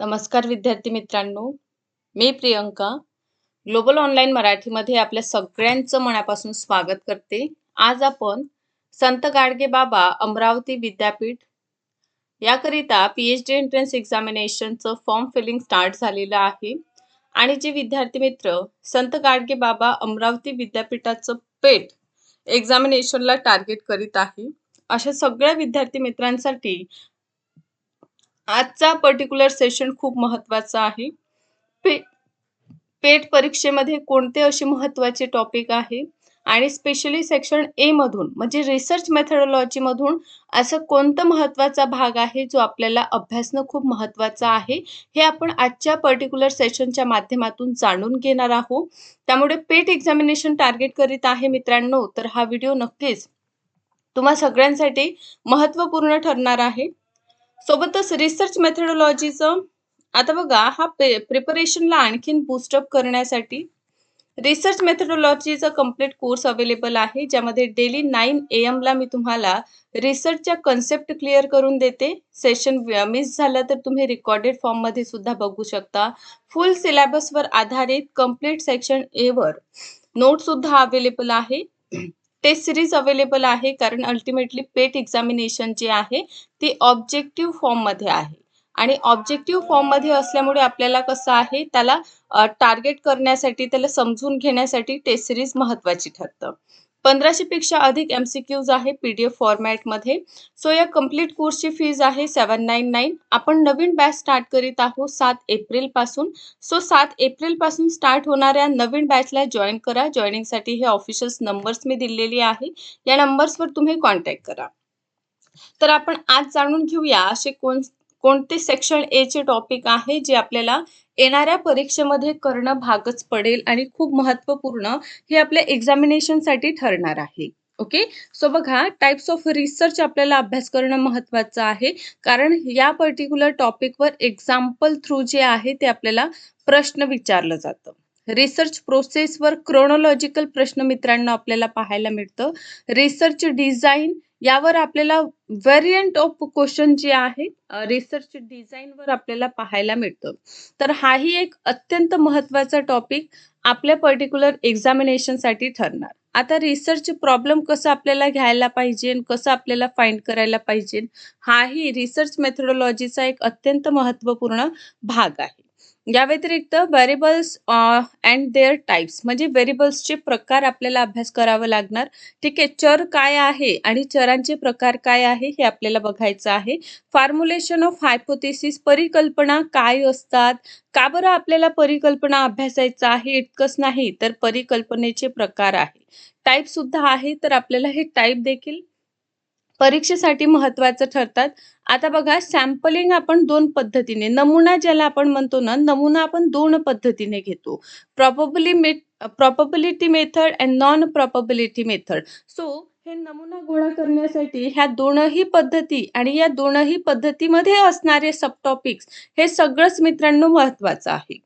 नमस्कार विद्यार्थी मित्रांनो मी प्रियंका. ग्लोबल ऑनलाईन मराठीमध्ये आपल्या सगळ्यांचं मनापासून स्वागत करते. आज आपण संत गाडगे बाबा अमरावती विद्यापीठ याकरिता पी एच डी एंट्रन्स एक्झामिनेशनचं फॉर्म फिलिंग स्टार्ट झालेलं आहे. आणि जे विद्यार्थी मित्र संत गाडगे बाबा अमरावती विद्यापीठाचं पेट एक्झामिनेशनला टार्गेट करीत आहे अशा सगळ्या विद्यार्थी मित्रांसाठी आजचा पर्टिक्युलर सेशन खूप महत्त्वाचा आहे. पे पेट परीक्षेमध्ये कोणते असे महत्त्वाचे टॉपिक आहे? आणि स्पेशली सेक्शन ए मधून म्हणजे रिसर्च मेथडॉलॉजी मधून असं कोणतं महत्त्वाचा भाग आहे जो आपल्याला अभ्यासणं खूप महत्वाचं आहे हे आपण आजच्या पर्टिक्युलर सेशनच्या माध्यमातून जाणून घेणार आहोत. त्यामुळे पेट एक्झामिनेशन टार्गेट करीत आहे मित्रांनो तर हा व्हिडिओ नक्कीच तुम्हा सगळ्यांसाठी महत्त्वपूर्ण ठरणार आहे. सोबतच रिसर्च मेथडॉलॉजीचं आता बघा हा प्रिपरेशनला आणखीन बूस्टअप करण्यासाठी रिसर्च मेथडॉलॉजीचा कंप्लीट कोर्स अवेलेबल आहे ज्यामध्ये डेली नाईन ए एमला मी तुम्हाला रिसर्चच्या कन्सेप्ट क्लिअर करून देते. सेशन मिस झालं तर तुम्ही रेकॉर्डेड फॉर्ममध्ये सुद्धा बघू शकता. फुल सिलेबसवर आधारित कंप्लीट सेक्शन एवर नोट सुद्धा अवेलेबल आहे. टेस्ट सिरीज अवेलेबल आहे कारण अल्टिमेटली पेट एक्झामिनेशन जे आहे ती ऑब्जेक्टिव्ह फॉर्ममध्ये आहे. आणि ऑब्जेक्टिव्ह फॉर्ममध्ये असल्यामुळे आपल्याला कसं आहे त्याला टार्गेट करण्यासाठी त्याला समजून घेण्यासाठी टेस्ट सिरीज महत्वाची ठरतं. पंधराशे पेक्षा अधिक एम सी क्यूज आहे पी डी एफ फॉर्मॅटमध्ये सो या कंप्लीट कोर्सची फीज आहे सेवन नाईन नाईन आपण नवीन बॅच स्टार्ट करीत आहोत सात एप्रिलपासून. सो सात एप्रिलपासून स्टार्ट होणाऱ्या नवीन बॅचला जॉईन करा. जॉईनिंगसाठी हे ऑफिशियल नंबर्स मी दिलेली आहे. या नंबर्सवर तुम्ही कॉन्टॅक्ट करा. तर आपण आज जाणून घेऊया असे कोण कोणते सेक्शन ए चे टॉपिक आहे जे आपल्याला येणाऱ्या परीक्षेमध्ये करणं भागच पडेल आणि खूप महत्त्वपूर्ण हे आपल्या एक्झामिनेशनसाठी ठरणार आहे. ओके सो बघा टाइप्स ऑफ रिसर्च आपल्याला अभ्यास करणं महत्वाचं आहे. कारण या पर्टिक्युलर टॉपिकवर एक्झाम्पल थ्रू जे आहे ते आपल्याला प्रश्न विचारलं जातं. रिसर्च प्रोसेसवर क्रोनॉलॉजिकल प्रश्न मित्रांनो आपल्याला पाहायला मिळतं. रिसर्च डिझाईन यावर आपल्याला व्हेरियंट ऑफ क्वेश्चन जे आहे रिसर्च डिझाईनवर आपल्याला पाहायला मिळतं. तर हाही एक अत्यंत महत्त्वाचा टॉपिक आपल्या पर्टिक्युलर एक्झामिनेशनसाठी ठरणार. आता रिसर्च प्रॉब्लेम कसं आपल्याला घ्यायला पाहिजे कसं आपल्याला फाइंड करायला पाहिजे हाही रिसर्च मेथडॉलॉजीचा एक अत्यंत महत्त्वपूर्ण भाग आहे. या व्यतिरिक्त व्हेरिएबल्स अँड देअर टाइप्स म्हणजे व्हेरिएबल्सचे प्रकार आपल्याला अभ्यास करावा लागणार. ठीक आहे चर काय आहे आणि चरांचे प्रकार काय आहे हे आपल्याला बघायचं आहे. फॉर्म्युलेशन ऑफ हायपोथेसिस परिकल्पना काय असतात? का बरं आपल्याला परिकल्पना अभ्यासायचं आहे? इतकंच नाही तर परिकल्पनेचे प्रकार आहे. टाईप सुद्धा आहे तर आपल्याला हे टाईप देखील परीक्षेसाठी महत्वाचं ठरतात. आता बघा सॅम्पलिंग आपण दोन पद्धतीने नमुना ज्याला आपण म्हणतो ना नमुना आपण दोन पद्धतीने घेतो. Probably probability method and non probability method so हे नमुना गोळा करण्यासाठी ह्या दोनही पद्धती आणि या दोनही पद्धतीमध्ये असणारे सबटॉपिक्स हे सगळंच मित्रांनो महत्वाचं आहे.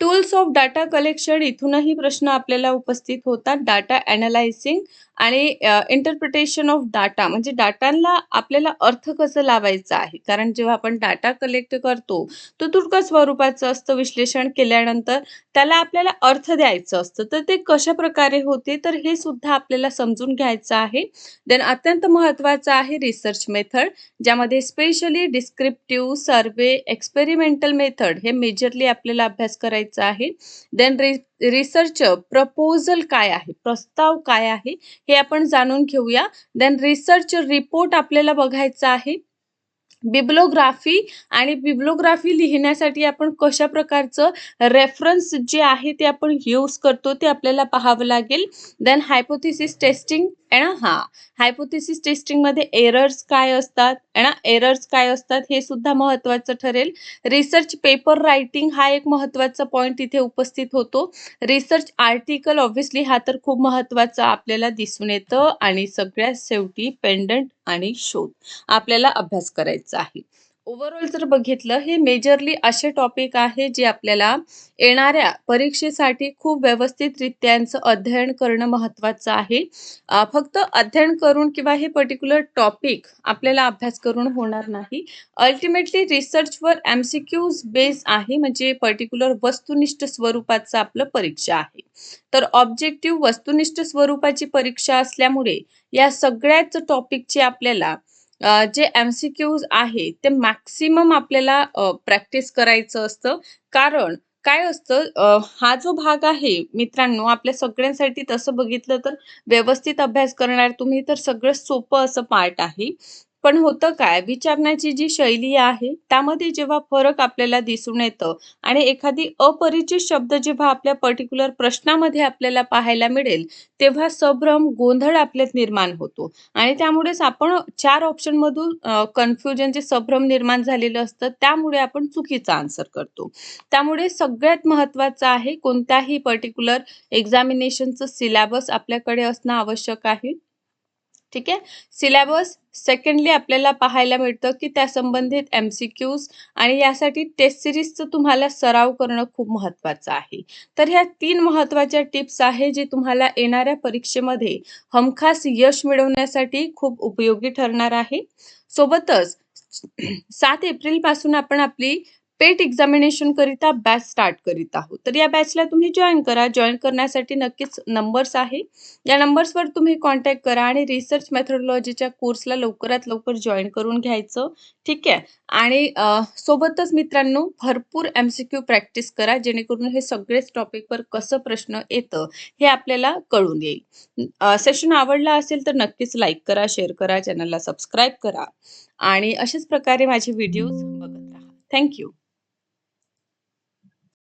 टूल्स ऑफ डाटा कलेक्शन इथूनही प्रश्न आपल्याला उपस्थित होतात. डाटा अनालायसिंग आणि इंटरप्रिटेशन ऑफ डाटा म्हणजे डाटांना आपल्याला अर्थ कसं लावायचं आहे? कारण जेव्हा आपण डाटा कलेक्ट करतो तो तुटक स्वरूपाचं असतं विश्लेषण केल्यानंतर त्याला आपल्याला अर्थ द्यायचं असतं. तर ते कशा प्रकारे होते? तर हे सुद्धा आपल्याला समजून घ्यायचं आहे. देन अत्यंत महत्वाचं आहे रिसर्च मेथड ज्यामध्ये specially descriptive survey experimental method हे मेजरली आपल्याला अभ्यास करायचा आहे. देन रिसर्च प्रपोजल काय आहे? प्रस्ताव काय आहे? हे आपण जाणून घेऊया. देन रिसर्च रिपोर्ट आपल्याला बघायचा आहे. बिब्लोग्राफी आणि बिब्लोग्राफी लिहिण्यासाठी आपण कशा प्रकारचं रेफरन्स जे आहे ते आपण यूज करतो ते आपल्याला पाहावं लागेल. देन हायपोथिसिस टेस्टिंग ना? हा. हायपोथिसिस टेस्टिंगमध्ये एरर्स काय असतात? ना? एरर्स काय असतात? हे सुद्धा महत्वाचं ठरेल. रिसर्च पेपर रायटिंग हा एक महत्त्वाचा पॉईंट इथे उपस्थित होतो. रिसर्च आर्टिकल ऑब्व्हियसली हा तर खूप महत्त्वाचा आपल्याला दिसून येतं आणि सगळ्यात शेवटी पेंडंट आणि शोध आपल्याला अभ्यास करायचा आहे. ओव्हरऑल जर बघितलं हे मेजरली असे टॉपिक आहे जे आपल्याला येणाऱ्या परीक्षेसाठी खूप व्यवस्थितरित्या यांचं अध्ययन करणं महत्त्वाचं आहे. फक्त अध्ययन करून किंवा हे पर्टिक्युलर टॉपिक आपल्याला अभ्यास करून होणार नाही. अल्टिमेटली रिसर्चवर एम सी क्यूज बेस आहे म्हणजे पर्टिक्युलर वस्तुनिष्ठ स्वरूपाचं आपलं परीक्षा आहे. तर ऑब्जेक्टिव्ह वस्तुनिष्ठ स्वरूपाची परीक्षा असल्यामुळे या सगळ्याच टॉपिकची आपल्याला जे एम-सी-क्यूज आहे ते मॅक्सिमम आपल्याला प्रॅक्टिस करायचं असतं. कारण काय असतं हा जो भाग आहे मित्रांनो आपल्या सगळ्यांसाठी तसं बघितलं तर व्यवस्थित अभ्यास करणार तुम्ही तर सगळं सोपं असं पार्ट आहे. पण होतं काय विचारण्याची जी शैली आहे त्यामध्ये जेव्हा फरक आपल्याला दिसून येतं आणि एखादी अपरिचित शब्द जेव्हा आपल्या पर्टिक्युलर प्रश्नामध्ये आपल्याला पाहायला मिळेल, तेव्हा सभ्रम गोंधळ आपल्यात निर्माण होतो. आणि त्यामुळेच आपण चार ऑप्शनमधून कन्फ्युजन जे सभ्रम निर्माण झालेलं असतं, त्यामुळे आपण चुकीचा आन्सर करतो. त्यामुळे सगळ्यात महत्त्वाचं आहे कोणत्याही पर्टिक्युलर एक्झामिनेशनचं सिलॅबस आपल्याकडे असणं आवश्यक आहे. ठीक आहे. सिलॅबस सेकंडली आपल्याला पाहायला मिळतं, की त्या संबंधित एम-सी-क्यूज आणि यासाठी टेस्ट सिरीजचं तुम्हाला सराव करणं खूप महत्त्वाचं आहे. तर ह्या तीन महत्त्वाच्या टिप्स आहे, जे तुम्हाला येणाऱ्या परीक्षेमध्ये हमखास यश मिळवण्यासाठी खूप उपयोगी ठरणार आहे. सोबतच सात एप्रिलपासून आपण आपली पेट एक्झामिनेशन करिता बॅच स्टार्ट करीत आहोत. तर या बॅचला तुम्ही जॉईन करा. जॉईन करण्यासाठी नक्कीच नंबर्स आहे. या नंबर्सवर तुम्ही कॉन्टॅक्ट करा आणि रिसर्च मेथडॉलॉजीच्या कोर्सला लवकरात लवकर जॉईन करून घ्यायचं. ठीक आहे. आणि सोबतच मित्रांनो भरपूर एम-सी-क्यू प्रॅक्टिस करा, जेणेकरून हे सगळेच टॉपिकवर कसं प्रश्न येतं, हे आपल्याला कळून येईल. सेशन आवडला असेल तर नक्कीच लाईक करा, शेअर करा, चॅनलला सबस्क्राईब करा आणि अशाच प्रकारे माझे व्हिडिओज बघत राहा. थँक्यू